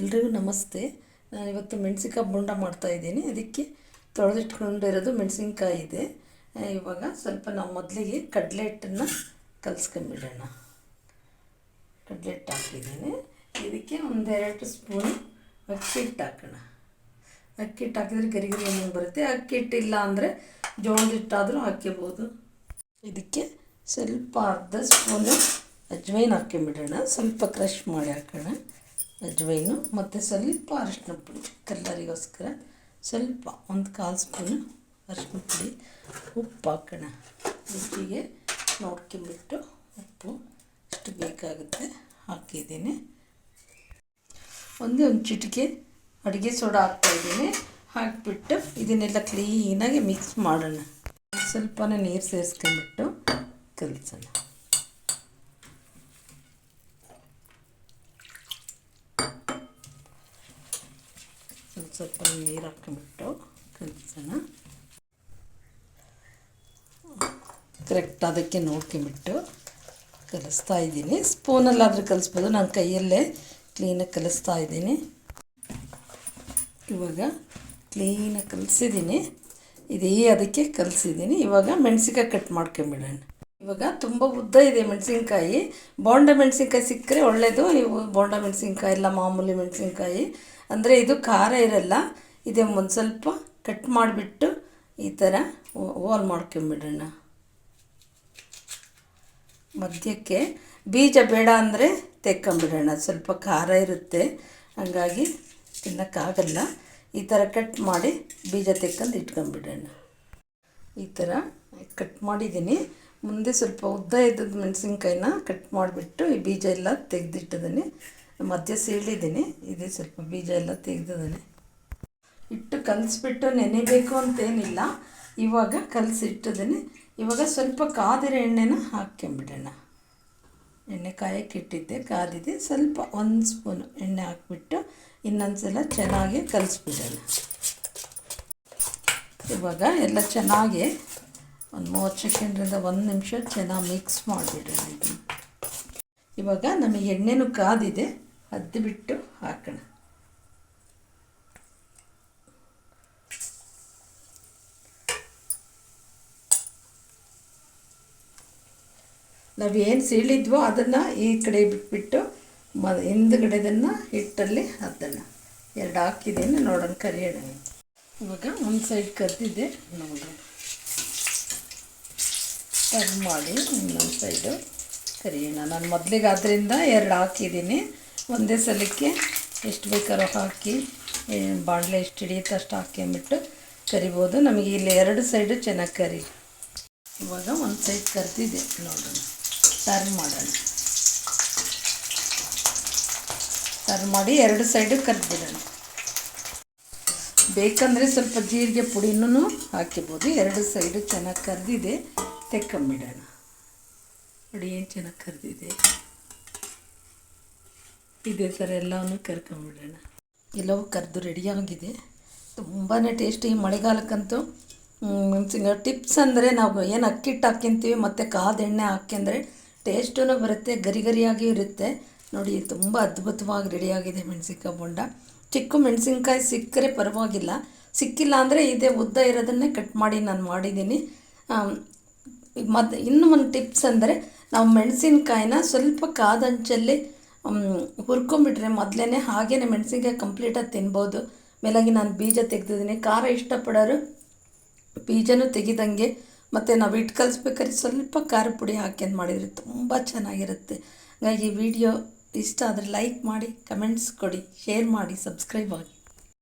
ಎಲ್ರಿಗೂ ನಮಸ್ತೆ. ನಾನು ಇವತ್ತು ಮೆಣಸಿನ್ಕಾಯಿ ಬೋಂಡ ಮಾಡ್ತಾಯಿದ್ದೀನಿ ಅದಕ್ಕೆ ತೊಳೆದಿಟ್ಕೊಂಡಿರೋದು ಮೆಣಸಿನ್ಕಾಯಿ ಇದೆ. ಇವಾಗ ಸ್ವಲ್ಪ ನಾವು ಮೊದಲಿಗೆ ಕಡಲೆ ಹಿಟ್ಟನ್ನು ಕಲಿಸ್ಕೊಂಬಿಡೋಣ. ಕಡಲೆ ಹಿಟ್ಟು ಹಾಕಿದ್ದೀನಿ. ಇದಕ್ಕೆ ಒಂದೆರಡು ಸ್ಪೂನು ಅಕ್ಕಿ ಹಿಟ್ಟು ಹಾಕೋಣ. ಅಕ್ಕಿ ಹಿಟ್ಟು ಹಾಕಿದರೆ ಗರಿ ಗರಿ ಏನೇನು ಬರುತ್ತೆ. ಅಕ್ಕಿ ಹಿಟ್ಟು ಇಲ್ಲ ಅಂದರೆ ಜೋಳದ ಹಿಟ್ಟಾದರೂ ಹಾಕ್ಕೋಬೋದು. ಇದಕ್ಕೆ ಸ್ವಲ್ಪ ಅರ್ಧ ಸ್ಪೂನು ಅಜ್ವೈನ್ ಹಾಕ್ಕೊಂಬಿಡೋಣ. ಸ್ವಲ್ಪ ಕ್ರಷ್ ಮಾಡಿ ಹಾಕೋಣ. ಅಜ್ವೈನು ಮತ್ತು ಸ್ವಲ್ಪ ಅರಿಶಿನ ಪುಡಿ ಕಲ್ಲರಿಗೋಸ್ಕರ ಸ್ವಲ್ಪ ಒಂದು ಕಾಲು ಸ್ಪೂನು ಅರಿಶಿನ ಪುಡಿ. ಉಪ್ಪು ಹಾಕೋಣ. ಉಪ್ಪಿಗೆ ನೋಡ್ಕೊಂಬಿಟ್ಟು ಉಪ್ಪು ಎಷ್ಟು ಬೇಕಾಗುತ್ತೆ ಹಾಕಿದ್ದೀನಿ. ಒಂದೇ ಒಂದು ಚಿಟಿಕೆ ಅಡುಗೆ ಸೋಡಾ ಹಾಕ್ತಾಯಿದ್ದೀನಿ. ಹಾಕಿಬಿಟ್ಟು ಇದನ್ನೆಲ್ಲ ಕ್ಲೀನಾಗಿ ಮಿಕ್ಸ್ ಮಾಡೋಣ. ಸ್ವಲ್ಪನೇ ನೀರು ಸೇರಿಸ್ಕೊಂಬಿಟ್ಟು ಕಲಿಸೋಣ. ಸ್ವಲ್ಪ ನೀರು ಹಾಕ್ಕೊಂಬಿಟ್ಟು ಕಲಸೋಣ. ಕರೆಕ್ಟ್ ಅದಕ್ಕೆ ನೋಡ್ಕೊಂಬಿಟ್ಟು ಕಲಿಸ್ತಾ ಇದ್ದೀನಿ. ಸ್ಪೂನಲ್ಲಾದರೂ ಕಲಿಸ್ಬೋದು. ನಾನು ಕೈಯಲ್ಲೇ ಕ್ಲೀನಾಗಿ ಕಲಿಸ್ತಾ ಇದ್ದೀನಿ. ಇವಾಗ ಕ್ಲೀನಾಗಿ ಕಲಿಸಿದ್ದೀನಿ. ಇದೇ ಅದಕ್ಕೆ ಕಲಿಸಿದ್ದೀನಿ. ಇವಾಗ ಮೆಣಸಿನ್ಕಾಯಿ ಕಟ್ ಮಾಡ್ಕೊಂಬಿಡೋಣ. ಇವಾಗ ತುಂಬ ಉದ್ದ ಇದೆ ಮೆಣಸಿನ್ಕಾಯಿ. ಬೋಂಡ ಮೆಣಸಿನ್ಕಾಯಿ ಸಿಕ್ಕರೆ ಒಳ್ಳೆಯದು ಇವು ಬೋಂಡ ಮೆಣಸಿನ್ಕಾಯಿ, ಇಲ್ಲ ಮಾಮೂಲಿ ಮೆಣಸಿನ್ಕಾಯಿ. ಅಂದರೆ ಇದು ಖಾರ ಇರಲ್ಲ, ಇದೆ ಒಂದು ಸ್ವಲ್ಪ ಕಟ್ ಮಾಡಿಬಿಟ್ಟು ಈ ಥರ ಹೋಲ್ ಮಾಡ್ಕೊಂಬಿಡೋಣ ಮಧ್ಯಕ್ಕೆ ಬೀಜ ಬೇಡ ಅಂದರೆ ತೆಕ್ಕೊಂಬಿಡೋಣ ಸ್ವಲ್ಪ ಖಾರ ಇರುತ್ತೆ, ಹಾಗಾಗಿ ತಿನ್ನೋಕ್ಕಾಗಲ್ಲ. ಈ ಥರ ಕಟ್ ಮಾಡಿ ಬೀಜ ತೆಕ್ಕಂದು ಇಟ್ಕೊಂಬಿಡೋಣ ಈ ಥರ ಕಟ್ ಮಾಡಿದ್ದೀನಿ. ಮುಂದೆ ಸ್ವಲ್ಪ ಉದ್ದ ಇದ್ದದ್ದು ಮೆಣಸಿನ್ಕಾಯಿನ ಕಟ್ ಮಾಡಿಬಿಟ್ಟು ಈ ಬೀಜ ಎಲ್ಲ ತೆಗೆದಿಟ್ಟಿದ್ದೀನಿ. ಮಧ್ಯೆ ಸೀಳಿದ್ದೀನಿ. ಇದೆ ಸ್ವಲ್ಪ ಬೀಜ ಎಲ್ಲ ತೆಗೆದಿದ್ದಾನೆ. ಇಟ್ಟು ಕಲಸಿಬಿಟ್ಟು ನೆನೆಬೇಕು ಅಂತೇನಿಲ್ಲ. ಇವಾಗ ಕಲಸಿಟ್ಟಿದ್ದೀನಿ. ಇವಾಗ ಸ್ವಲ್ಪ ಕಾದಿರೋ ಎಣ್ಣೆನ ಹಾಕ್ಕೊಂಬಿಡೋಣ. ಎಣ್ಣೆ ಕಾಯಕ್ಕೆ ಇಟ್ಟಿದ್ದೆ. ಕಾದಿದೆ. ಸ್ವಲ್ಪ ಒಂದು ಸ್ಪೂನ್ ಎಣ್ಣೆ ಹಾಕ್ಬಿಟ್ಟು ಇನ್ನೊಂದು ಸಲ ಚೆನ್ನಾಗಿ ಕಲಿಸ್ಬಿಡೋಣ. ಇವಾಗ ಎಲ್ಲ ಚೆನ್ನಾಗಿ ಒಂದು ಮೂವತ್ತು ಸೆಕೆಂಡ್ರಿಂದ ಒಂದು ನಿಮಿಷ ಚೆನ್ನಾಗಿ ಮಿಕ್ಸ್ ಮಾಡಿಬಿಡೋಣ ಇದನ್ನು. ಇವಾಗ ನಮಗೆ ಎಣ್ಣೆನೂ ಕಾದಿದೆ ಅದು ಬಿಟ್ಟು ಹಾಕೋಣ. ನಾವು ಏನು ಸೀಳಿದ್ವೋ ಅದನ್ನು ಈ ಕಡೆ ಬಿಟ್ಬಿಟ್ಟು ಮ, ಹಿಂದ್ಗಡೆದನ್ನು ಹಿಟ್ಟಲ್ಲಿ ಅದನ್ನು ಎರಡು ಹಾಕಿದ್ದೀನಿ, ನೋಡೋಣ, ಕರಿಯೋಣ. ಇವಾಗ ಒಂದು ಸೈಡ್ ಕದ್ದಿದೆ ನೋಡೋಣ ಟರ್ನ್ ಮಾಡಿ ಇನ್ನೊಂದು ಸೈಡು. ಕರಿಯೋಣ ನಾನು ಮೊದಲಿಗೆ ಅದರಿಂದ ಎರಡು ಹಾಕಿದ್ದೀನಿ. ಒಂದೇ ಸಲಕ್ಕೆ ಎಷ್ಟು ಬೇಕಾದ್ರೂ ಹಾಕಿ ಬಾಣಲೆ ಎಷ್ಟು ಹಿಡಿಯುತ್ತೆ ಅಷ್ಟು ಹಾಕ್ಯಂಬಿಟ್ಟು ಕರಿಬೋದು. ನಮಗೆ ಇಲ್ಲಿ ಎರಡು ಸೈಡು ಚೆನ್ನಾಗಿ ಕರಿ. ಇವಾಗ ಒಂದು ಸೈಡ್ ಕರೆದಿದೆ. ನೋಡೋಣ. ಟರ್ನ್ ಮಾಡೋಣ. ಟರ್ನ್ ಮಾಡಿ ಎರಡು ಸೈಡು ಕರ್ದ್ಬಿಡೋಣ. ಬೇಕಂದರೆ ಸ್ವಲ್ಪ ಜೀರಿಗೆ ಪುಡಿನೂ ಹಾಕಿಬೋದು ಎರಡು ಸೈಡು ಚೆನ್ನಾಗಿ ಕರೆದಿದೆ. ತೆಕ್ಕೊಂಬಿಡೋಣ. ನೋಡಿ ಏನು ಚೆನ್ನಾಗಿ ಕರೆದಿದೆ. ಇದೇ ಥರ ಎಲ್ಲವೂ ಕರ್ಕೊಂಬಿಡೋಣ. ಎಲ್ಲವೂ ಕರೆದು ರೆಡಿಯಾಗಿದೆ ತುಂಬಾ ಟೇಸ್ಟಿ ಮಳೆಗಾಲಕ್ಕಂತೂ. ಟಿಪ್ಸ್ ಅಂದರೆ ನಾವು ಏನು ಅಕ್ಕಿ ಹಿಟ್ಟು ಹಾಕ್ಕೊಂತೀವಿ, ಮತ್ತು ಕಾದ ಎಣ್ಣೆ ಅಂದರೆ ಟೇಸ್ಟೂ ಬರುತ್ತೆ, ಗರಿ ಗರಿಯಾಗಿ ಇರುತ್ತೆ. ನೋಡಿ, ತುಂಬ ಅದ್ಭುತವಾಗಿ ರೆಡಿಯಾಗಿದೆ ಮೆಣಸಿನ್ಕಾಯಿ ಬೋಂಡ. ಚಿಕ್ಕ ಮೆಣಸಿನ್ಕಾಯಿ ಸಿಕ್ಕರೆ ಪರವಾಗಿಲ್ಲ. ಸಿಕ್ಕಿಲ್ಲ ಅಂದರೆ ಇದೇ ಉದ್ದ ಇರೋದನ್ನೇ ಕಟ್ ಮಾಡಿ ನಾನು ಮಾಡಿದ್ದೀನಿ. ಮತ್ತು ಇನ್ನೂ ಒಂದು ಟಿಪ್ಸ್ ಅಂದರೆ ನಾವು ಮೆಣಸಿನಕಾಯಿನ ಸ್ವಲ್ಪ ಕಾದಂಚಲ್ಲಿ ಹುರ್ಕೊಂಬಿಟ್ರೆ ಮೊದಲೇ ಹಾಗೇ ಮೆಣಸಿನ್ಕಾಯಿ ಕಂಪ್ಲೀಟಾಗಿ ತಿನ್ಬೋದು. ಮೇಲಾಗಿ ನಾನು ಬೀಜ ತೆಗ್ದಿದ್ದೀನಿ. ಖಾರ ಇಷ್ಟಪಡೋರು ಬೀಜನೂ ತೆಗಿದಂಗೆ, ಮತ್ತು ನಾವು ಇಟ್ಟು ಕಲಿಸ್ಬೇಕಾದ್ರೆ ಸ್ವಲ್ಪ ಖಾರ ಪುಡಿ ಹಾಕ್ಯಂದು ಮಾಡಿದರೆ ತುಂಬ ಚೆನ್ನಾಗಿರುತ್ತೆ. ಹಾಗಾಗಿ ಈ ವಿಡಿಯೋ ಇಷ್ಟ ಆದರೆ ಲೈಕ್ ಮಾಡಿ, ಕಮೆಂಟ್ಸ್ ಕೊಡಿ, ಶೇರ್ ಮಾಡಿ, ಸಬ್ಸ್ಕ್ರೈಬ್ ಆಗಿ.